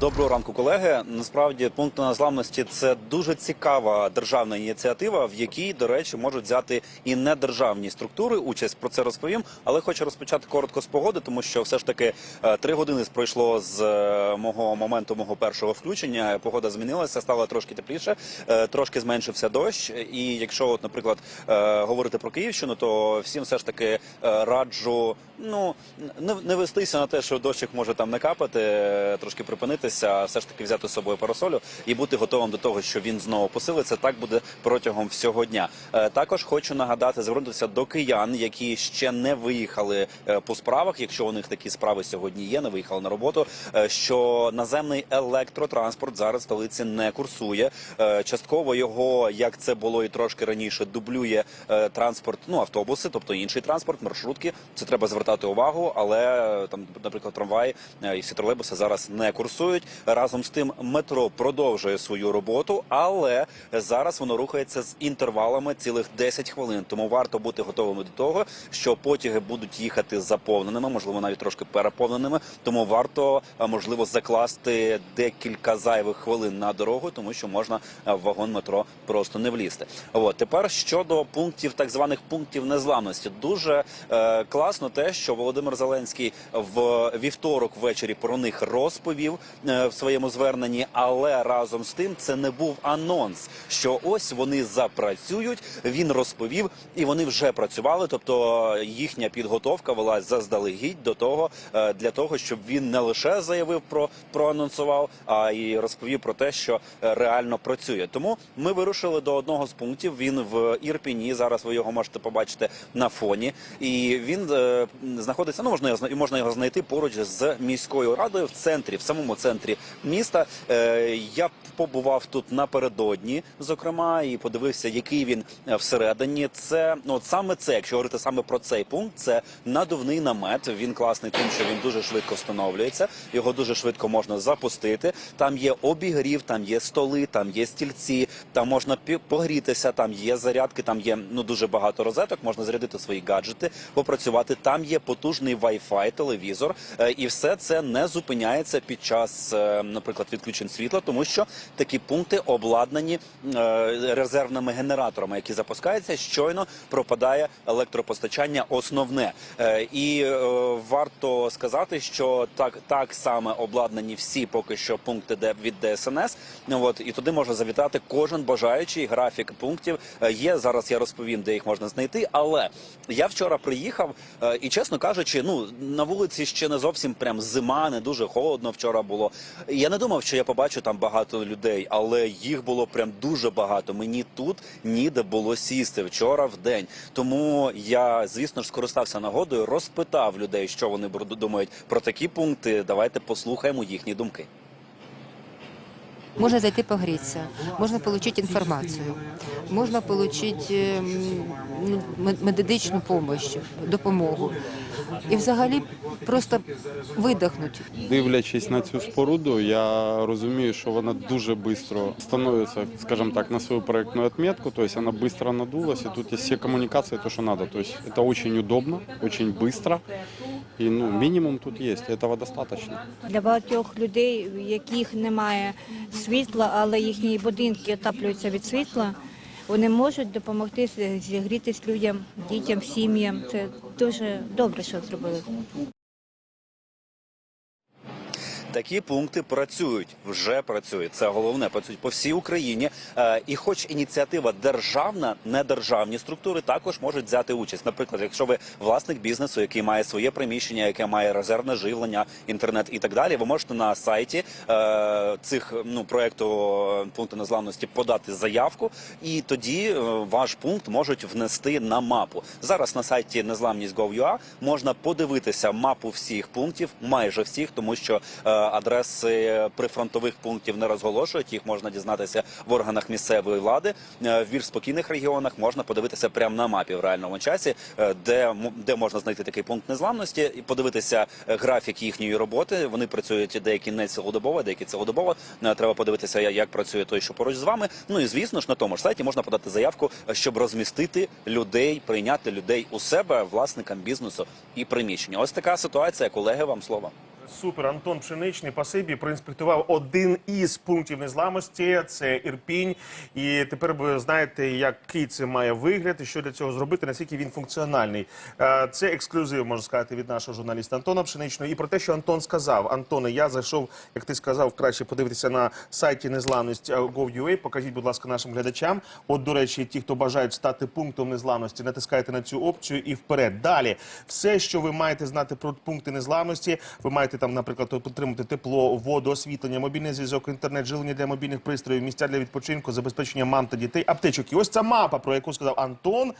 Доброго ранку, колеги. Насправді пункт незламності це дуже цікава державна ініціатива, в якій, до речі, можуть взяти і недержавні структури участь. Про це розповім. Але хочу розпочати коротко з погоди, тому що все ж таки е, три години пройшло з е, мого моменту мого першого включення. Погода змінилася, стало трошки тепліше, е, трошки зменшився дощ. І якщо, от, наприклад, говорити про Київщину, то всім все ж таки раджу ну не, вестися на те, що дощик може там не капати, е, а все ж таки взяти з собою парасолю і бути готовим до того, що він знову посилиться. Так буде протягом всього дня. Е, Також хочу нагадати, звернутися до киян, які ще не виїхали е, по справах. Якщо у них такі справи сьогодні є, не виїхали на роботу. е, Що наземний електротранспорт зараз в столиці не курсує. Частково його, як це було і трошки раніше, дублює транспорт, ну автобуси, тобто інший транспорт, маршрутки. Це треба звертати увагу, але там, наприклад, трамваї е, і всі тролейбуси зараз не курсують. Разом з тим, метро продовжує свою роботу, але зараз воно рухається з інтервалами цілих 10 хвилин. Тому варто бути готовими до того, що потяги будуть їхати заповненими, можливо, навіть трошки переповненими. Тому варто е, можливо закласти декілька зайвих хвилин на дорогу, тому що можна е, в вагон метро просто не влізти. От тепер щодо пунктів, так званих пунктів незламності, дуже е, класно те, що Володимир Зеленський в вівторок ввечері про них розповів в своєму зверненні, але разом з тим це не був анонс, що ось вони запрацюють. Він розповів, і вони вже працювали. Тобто їхня підготовка велась заздалегідь до того, е, для того, щоб він не лише заявив про проанонсував, а й розповів про те, що е, реально працює. Тому ми вирушили до одного з пунктів. Він в Ірпіні. Зараз ви його можете побачити на фоні, і він е, знаходиться. Ну можна можна його знайти поруч з міською радою в центрі, в самому центрі міста. Е, я побував тут напередодні, зокрема, і подивився, який він е, всередині. Це ну от саме це, якщо говорити саме про цей пункт, це надувний намет. Він класний, тим, що він дуже швидко встановлюється. Його дуже швидко можна запустити. Там є обігрів, там є столи, там є стільці, там можна погрітися, там є зарядки, там є ну дуже багато розеток. Можна зарядити свої гаджети, попрацювати. Там є потужний Wi-Fi, телевізор, е, і все це не зупиняється під час, е, наприклад, відключень світла, тому що такі пункти обладнані е, резервними генераторами, які запускаються, щойно пропадає електропостачання основне. Е, І варто сказати, що так, так саме обладнані всі поки що пункти де від ДСНС. От і туди може завітати кожен бажаючий. Графік пунктів є. Зараз я розповім, де їх можна знайти. Але я вчора приїхав і, чесно кажучи, ну на вулиці ще не зовсім прям зима, не дуже холодно вчора було. Я не думав, що я побачу там багато людей, але їх було прям дуже багато. Мені тут ніде було сісти вчора в день. Тому я, звісно ж, скористався нагодою, розпитав людей, що вони думають про такі пункти. Давайте послухаємо їхні думки. Можно зайти погреться, можно получить информацию, можно получить ем, ну, мед- медичну допомогу. І взагалі просто видихнути. Дивлячись на цю споруду, я розумію, що вона дуже швидко становиться, скажімо так, на свою проектну отметку, то есть она быстро надулась, и тут есть все коммуникации, то, что надо. То есть это очень удобно, очень быстро, и ну, минимум тут есть, этого достаточно. Для багатьох людей, в яких немає світла, але їхні будинки отаплюються від світла, вони можуть допомогти зігрітись людям, дітям, сім'ям. Це дуже добре, що зробили. Такі пункти працюють, вже працюють. Це головне, працюють по всій Україні. Е, І, хоч ініціатива державна, недержавні структури також можуть взяти участь. Наприклад, якщо ви власник бізнесу, який має своє приміщення, яке має резервне живлення, інтернет і так далі, ви можете на сайті е, цих ну проекту е, пункту незламності подати заявку, і тоді ваш пункт можуть внести на мапу. Зараз на сайті незламність.gov.ua можна подивитися мапу всіх пунктів, майже всіх, тому що адреси прифронтових пунктів не розголошують. Їх можна дізнатися в органах місцевої влади. Е, В більш спокійних регіонах можна подивитися прямо на мапі в реальному часі, е, де де можна знайти такий пункт незламності і подивитися е, графік їхньої роботи. Вони працюють деякі не цілодобово, деякі цілодобово. Треба подивитися, як працює той, що поруч з вами. Ну і звісно ж на тому ж сайті можна подати заявку, щоб розмістити людей, прийняти людей у себе власникам бізнесу і приміщення. Ось така ситуація. Колеги, вам слово. Супер, Антон Пшеничний, пасибі, проінспектував один із пунктів незламності. Це Ірпінь. І тепер ви знаєте, який це має вигляд і що для цього зробити, наскільки він функціональний. Е, Це ексклюзив, можна сказати, від нашого журналіста Антона Пшеничного. І про те, що Антон сказав. Антоне, я зайшов, як ти сказав, краще подивитися на сайті незламність е, Gov.ua. Покажіть, будь ласка, нашим глядачам. От, до речі, ті, хто бажають стати пунктом незламності, натискайте на цю опцію і вперед. Далі, все, що ви маєте знати про пункти незламності, ви маєте там, наприклад, отримати тепло, воду, освітлення, мобільний зв'язок, інтернет, жилення для мобільних пристроїв, місця для відпочинку, забезпечення мам та дітей, аптечок. І ось ця мапа, про яку сказав Антон.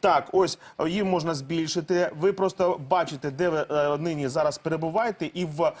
Так, ось е, її можна збільшити. Ви просто бачите, де ви е, нині зараз перебуваєте, і в, е,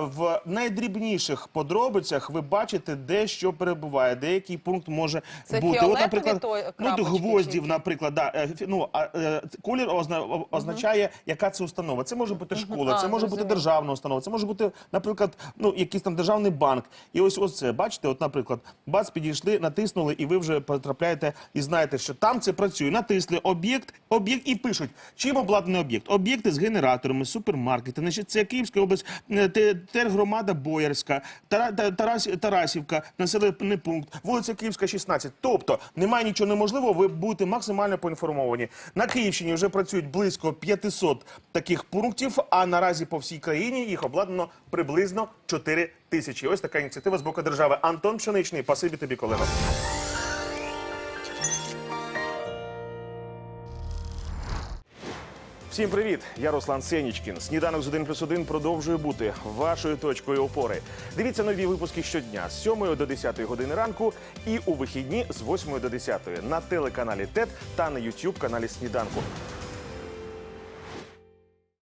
в найдрібніших подробицях ви бачите, де що перебуває, де який пункт може Це бути. фіолетові той ну, крапочки гвоздів, наприклад, да, е, ну, а, е, колір озна, означає, яка це установа. Це може бути школа, це може бути державна установа, це може бути, наприклад, ну, якийсь там державний банк. І ось ось це, бачите, от, наприклад, бац, підійшли, натиснули, і ви вже потрапляєте і знаєте, що там це працює. Натисли об'єкт, об'єкт і пишуть, чим обладнаний об'єкт. Об'єкти з генераторами, супермаркети. Значить, це Київська область, е, те- тергромада Боярська, Тара, Та- Тарас, Тарасівка, населений пункт, вулиця Київська, 16. Тобто немає нічого неможливого, ви будете максимально поінформовані. На Київщині вже працюють близько 500 таких пунктів, а наразі по всій країні їх обладнано приблизно 4 тисячі. Ось така ініціатива з боку держави. Антон Пшеничний, пасибі тобі, колего. Всім привіт! Я Руслан Сенічкін. Сніданок з 1 плюс 1 продовжує бути вашою точкою опори. Дивіться нові випуски щодня з 7 до 10 години ранку і у вихідні з 8 до 10 на телеканалі ТЕТ та на YouTube каналі Сніданку.